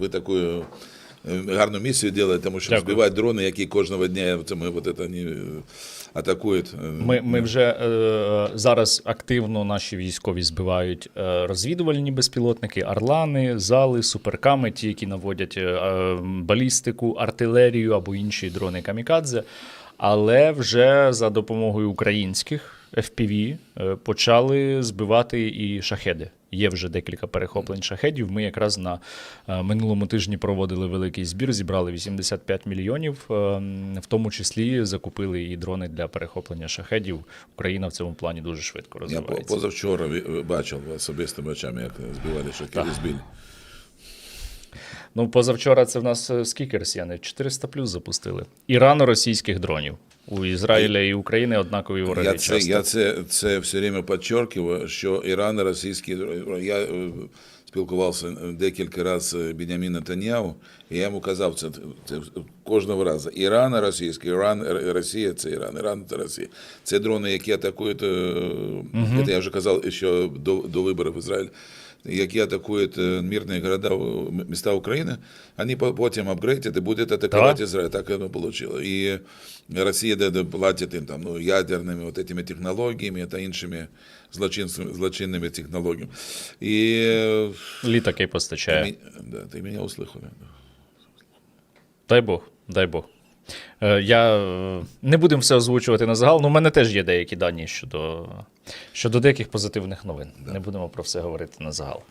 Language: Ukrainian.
Ви таку е, гарну місію робите, тому що Дякую. збивають дрони, які кожного дня це ми от це, е, атакують. Е, Ми, ми вже е, зараз активно наші військові збивають розвідувальні безпілотники, орлани, зали, суперками, ті, які наводять е, балістику, артилерію або інші дрони камікадзе. Але вже за допомогою українських FPV е, почали збивати і шахеди. Є вже декілька перехоплень шахедів. Ми якраз на е, минулому тижні проводили великий збір, зібрали 85 мільйонів. е, В тому числі закупили і дрони для перехоплення шахедів. Україна в цьому плані дуже швидко Я позавчора бачив особистими очами, як збивали шахеди, збили. Ну, позавчора це в нас скільки росіяни? 400 плюс запустили. Ірано-російських дронів. У Ізраїля і України однакові вороги. Я це, я це, це все время підчеркиваю, що Іран і російські... Я е, спілкувався декілька разів з Бенямін Нетаньяху, і я йому казав це, це кожного разу. Іран російський, Іран, Росія – це Іран, Іран – це Росія. Це дрони, які атакують, е, це я вже казав ще до, до виборів в Ізраїль, які атакують е, мирні города, м- міста України, вони по- потім апгрейдять і будуть атакувати Так. Израиль. Так оно получило. И Россия да, да, платит им там, ну, ядерными вот этими технологиями, это іншими злочинцами- злочинными технологиями. И э, Літаки постачає. ми- да, ты меня услышал. да. Дай Бог, дай Бог. Е, Я е, не будемо все озвучувати на загал. але у мене теж є деякі дані щодо, щодо деяких позитивних новин. Не будемо про все говорити на загал.